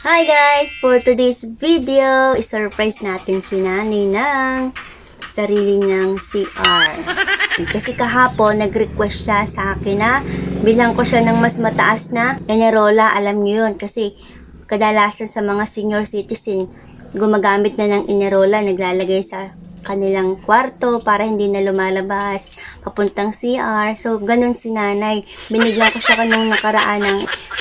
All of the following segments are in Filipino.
Hi guys! For today's video, isurprise natin si Nanay ng sarili niyang CR. Kasi kahapon, nag-request siya sa akin na bilang ko siya ng mas mataas na Enerola. Alam niyo yun kasi kadalasan sa mga senior citizen, gumagamit na ng Enerola, naglalagay sa kanilang kwarto para hindi na lumalabas papuntang CR. So, ganun si nanay. Binigyan ko siya kanong nakaraan ng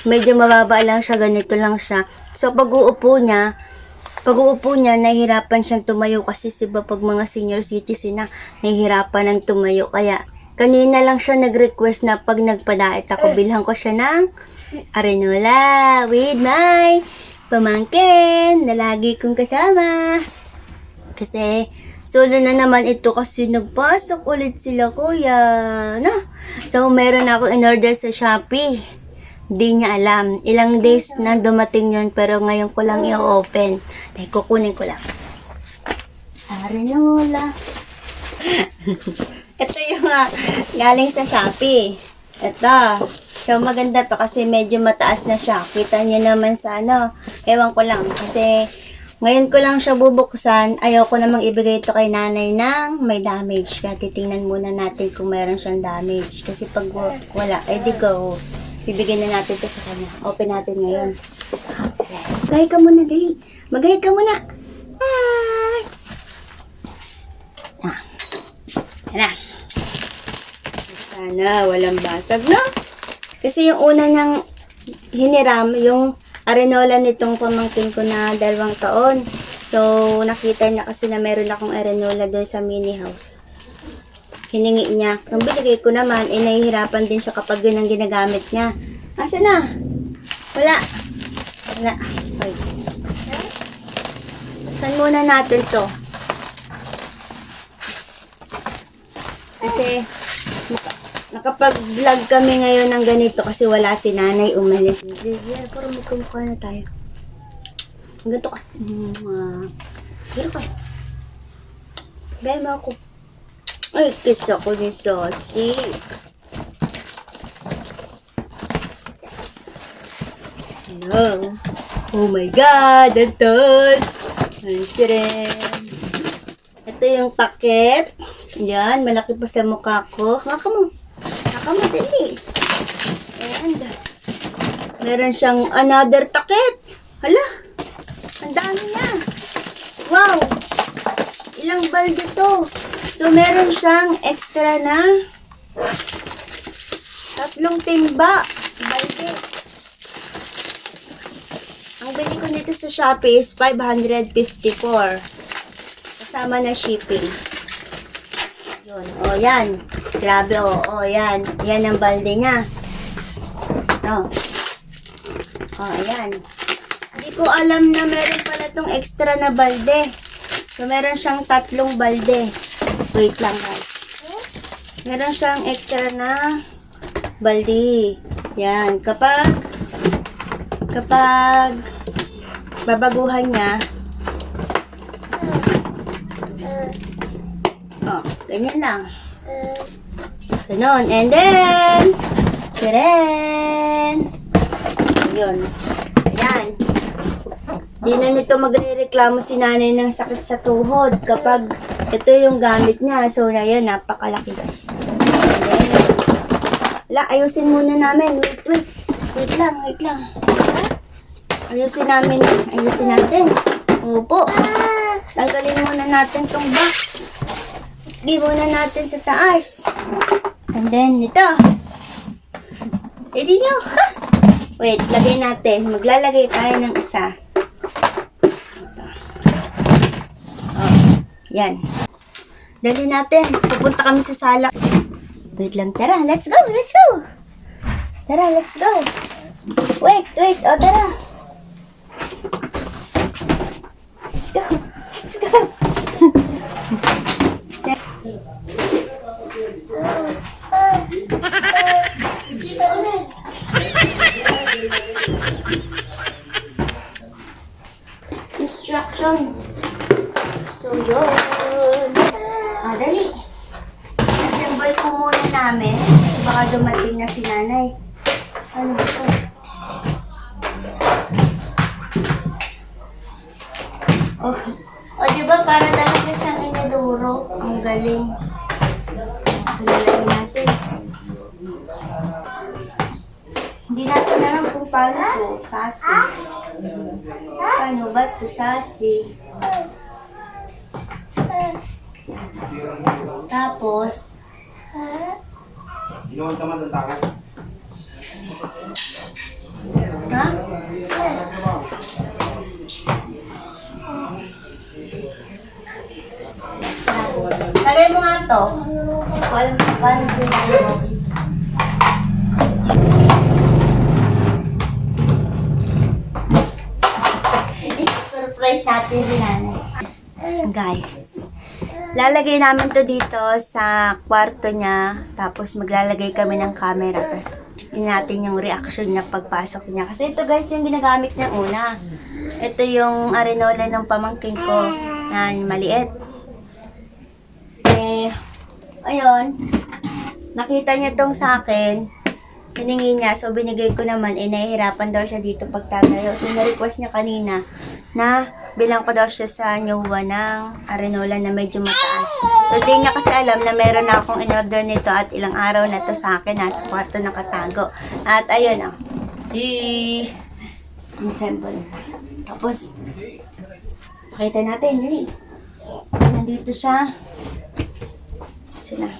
medyo mababa lang siya, ganito lang siya. So, pag uupo niya, pag uupo niya, nahihirapan siyang tumayo kasi siba pag mga senior citizen na nahihirapan ng tumayo. Kaya, kanina lang siya nag-request na pag nagpadait ako, bilhan ko siya ng arenola with my pamangkin na lagi kong kasama. Kasi, solo na naman ito kasi nagpasok ulit sila kuya. No? So, meron ako in-order sa Shopee. Di niya alam. Ilang days na dumating yun pero ngayon ko lang i-open. Dahil kukunin ko lang. Arenola. ito yung ah, galing sa Shopee. Ito. So, maganda to kasi medyo mataas na siya. Kita niyo naman sa ano. Ewan ko lang. Kasi, ngayon ko lang siya bubuksan. Ayaw ko namang ibigay ito kay nanay ng may damage. Kaya titingnan muna natin kung meron siyang damage. Kasi pag wa- wala, eh di go. Bibigyan na natin ito sa kanya. Open natin ngayon. Gay ka muna, gay. Magay ka muna. Hi! Ah. Na. Sana walang basag, no? Kasi yung una niyang hiniram, yung arenola nitong pamangkin ko na dalawang taon. So, nakita niya kasi na meron akong arenola doon sa mini house. Hiningi niya. Nung binigay ko naman, eh, nahihirapan din siya kapag yun ang ginagamit niya. Asa na? Wala. Wala. Wait. Saan muna natin to? Kasi, nakapag-vlog kami ngayon ng ganito kasi wala si nanay umalis. Zia, parang magkamukha na tayo. Ganito ka. Mm, ah. Ganito ka. Gaya mo ako. Ay, kiss ako ni Saucy. Hello. Oh my God. Ay, tiren. Ito yung takip. Yan, malaki pa sa mukha ko. Haka mo, dali. Ayan. Meron siyang another takip. Hala. Ang dami na. Wow. Ilang balde to. So, meron siyang extra na tatlong timba. Balde. Ang bili ko nito sa Shopee is 554. Kasama na shipping. Yun. O, yan. Grabe, o. O, yan. Yan ang balde niya. O. O, ayan. Hindi ko alam na meron pala tong extra na balde. So, meron siyang tatlong balde. Wait lang, guys. Meron siyang extra na balde. Yan. Kapag kapag babaguhan niya, oh, ganyan lang. Ganon. And then, teren. Yun. Ayan. Di na nito magre-reklamo si nanay ng sakit sa tuhod kapag ito yung gamit niya. So, ayan, napakalaki guys. And then, la, ayusin muna namin. Wait, wait. Wait lang, wait lang. Ayusin namin. Ayusin natin. Opo. Tanggalin muna natin tong box. Di muna natin sa taas. And then, ito. Ready nyo? Ha? Wait, lagay natin. Maglalagay tayo ng isa. Ito. Oh, yan. Dali natin. Pupunta kami sa sala. Wait lang. Tara, let's go, let's go. Tara, let's go. Wait, wait. O, tara. Let's instruction. So, yun. Ah, Madali. Assemble ko muna namin kasi baka dumating na si nanay. Ano ba ito? Oh, o, oh, diba para talaga siyang iniduro? Ang galing. Paano to. Sasi. Paano ba to sasi? Tapos, Ginawan naman ng tao. ha? Lagay mo nga to. Walang paano ginagawa dito. surprise natin si nanay. Guys, lalagay namin to dito sa kwarto niya. Tapos maglalagay kami ng camera. Tapos tingnan natin yung reaction niya pagpasok niya. Kasi ito guys yung ginagamit niya una. Ito yung arenola ng pamangking ko. Yan, maliit. Eh, ayun. Nakita niya tong sa akin hiningi niya. So, binigay ko naman. Eh, nahihirapan daw siya dito pagtatayo. So, na-request niya kanina na bilang ko daw siya sa nyuwa ng arenola na medyo mataas. So, di niya kasi alam na meron na akong in-order nito at ilang araw na to sa akin. Nasa kwarto nakatago. At, ayun, oh. I... Assemble. Tapos, pakita natin. Dali. Nandito siya. Sila.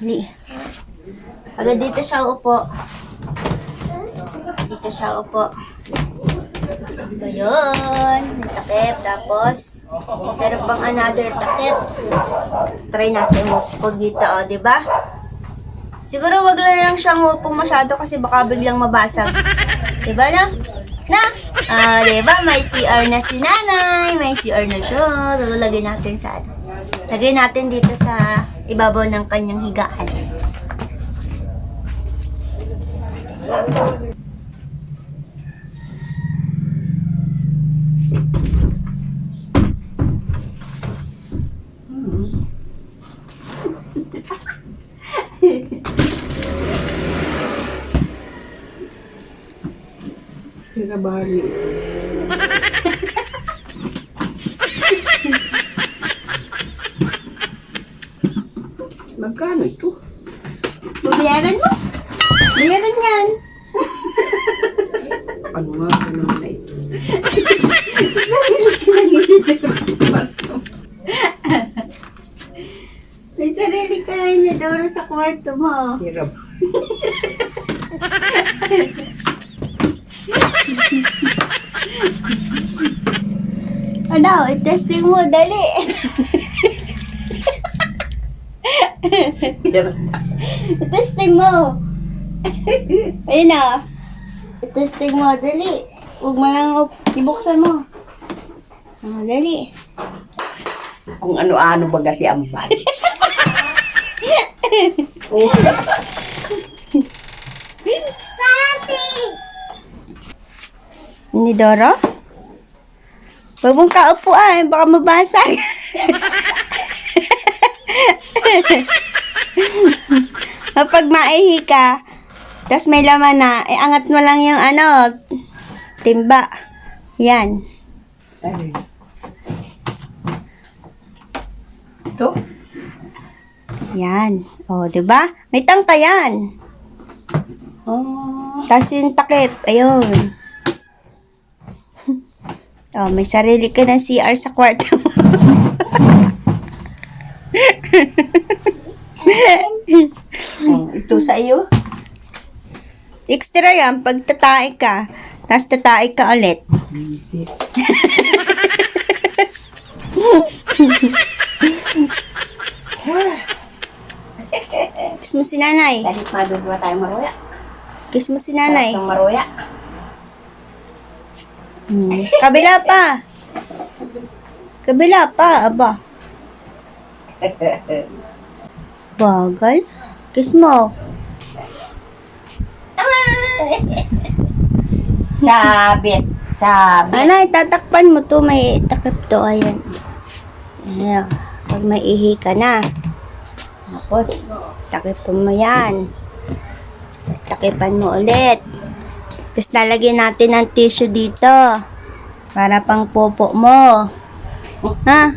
Dali. Agad dito siya upo. Dito siya upo. Ayun. May takip. Tapos, meron pang another takip. Try natin upo dito, o, di ba? Siguro wag lang lang siyang upo masyado kasi baka biglang mabasag. Di ba na? Na? Ah, di ba? May CR na si nanay. May CR na siya. So, natin sa ano. Lagay natin dito sa ibabaw ng kanyang higaan. Pinabali. Magkano ito? Babayaran mo? Bayaran yan. Ano nga ba naman na ito? May sarili ka na Doro sa kwarto mo. Hirap. Ano, i-testing mo, dali. Hirap. I-testing mo. Ayun na. I-testing mo, dali. Huwag mo lang ibuksan mo. Ah, dali. Kung ano-ano ba kasi ang bal. oh, Ni Doro? Huwag mong kaupuan, baka mabasag. Kapag maihi ka, tas may laman na, eh, angat mo lang yung ano, timba. Yan. Ito? Yan. O, di ba? May tangka yan. Oh, Tapos yung takip. Ayun. Oh, may sarili ka ng CR sa kwarto mo. oh, ito sa iyo? Extra yan pag tatae ka. Tapos tatae ka ulit. Kiss mo si nanay. Dahil madudwa tayo maroya. Kiss mo si nanay. Ang maroya. Hmm. Kabila pa. Kabila pa, aba. Bagal. Kiss mo. Sabit. Sabit. Ano, tatakpan mo to. May takip to. Ayan. Ayan. Pag may ihi ka na. Tapos, takipan mo yan. Tapos, takipan mo ulit. Tapos lalagyan natin ng tissue dito. Para pang popo mo. Ha?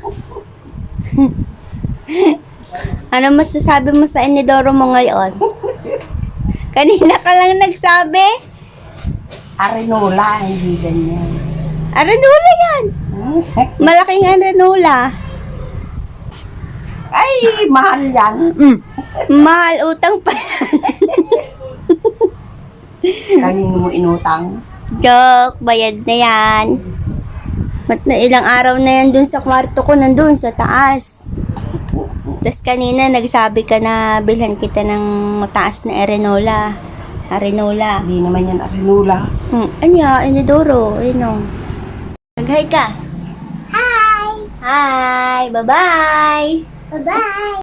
ano masasabi mo sa inidoro mo ngayon? Kanina ka lang nagsabi. Arinola, hindi ganyan. Aranula yan. Malaking aranula. Ay, mahal yan. Mm. Mahal utang pa yan. Kanino mo inutang? Joke, bayad na yan. Mat na ilang araw na yan dun sa kwarto ko, nandun sa taas. Tapos kanina nagsabi ka na bilhan kita ng mataas na arenola. Arenola. Hindi naman yan arinola. Hmm, anya, inidoro, ayun o. Nag-hi ka. Hi! Hi, bye-bye. Bye-bye!